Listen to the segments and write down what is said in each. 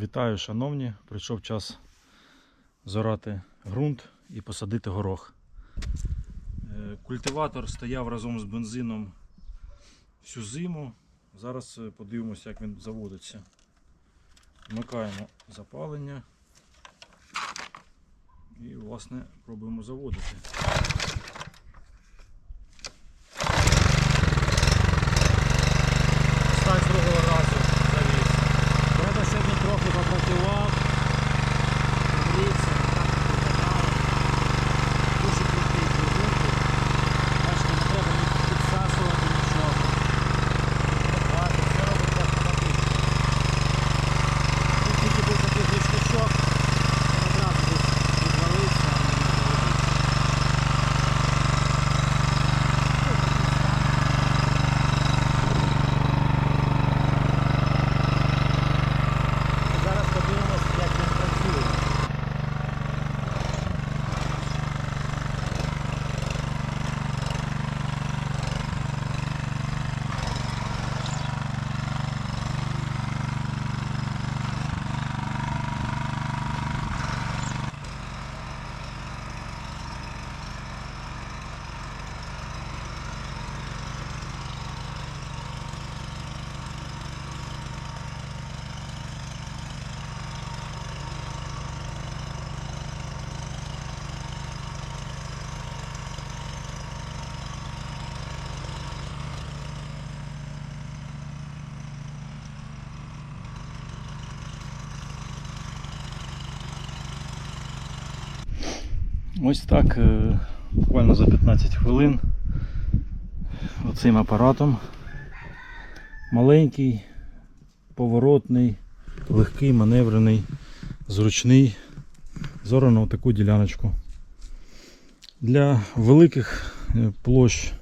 Вітаю, шановні! Прийшов час зорати ґрунт і посадити горох. Е, Культиватор стояв разом з бензином всю зиму. Зараз е, подивимося, як він заводиться. Вмикаємо запалення і, власне, пробуємо заводити. Ось так, е, буквально за 15 хвилин оцим апаратом. Маленький, поворотний, легкий, маневрений, зручний. Зорано таку діляночку. Для великих е, площ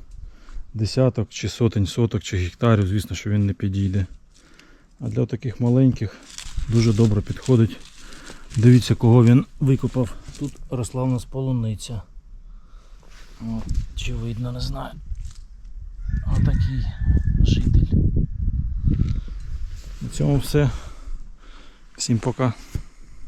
десяток чи сотень соток чи гектарів, звісно, що він не підійде. А для таких маленьких дуже добре підходить. Дивіться, кого він викопав. Тут росла у нас полуниця. От, чи видно, не знаю. Отакий житель. На цьому все. Всім пока.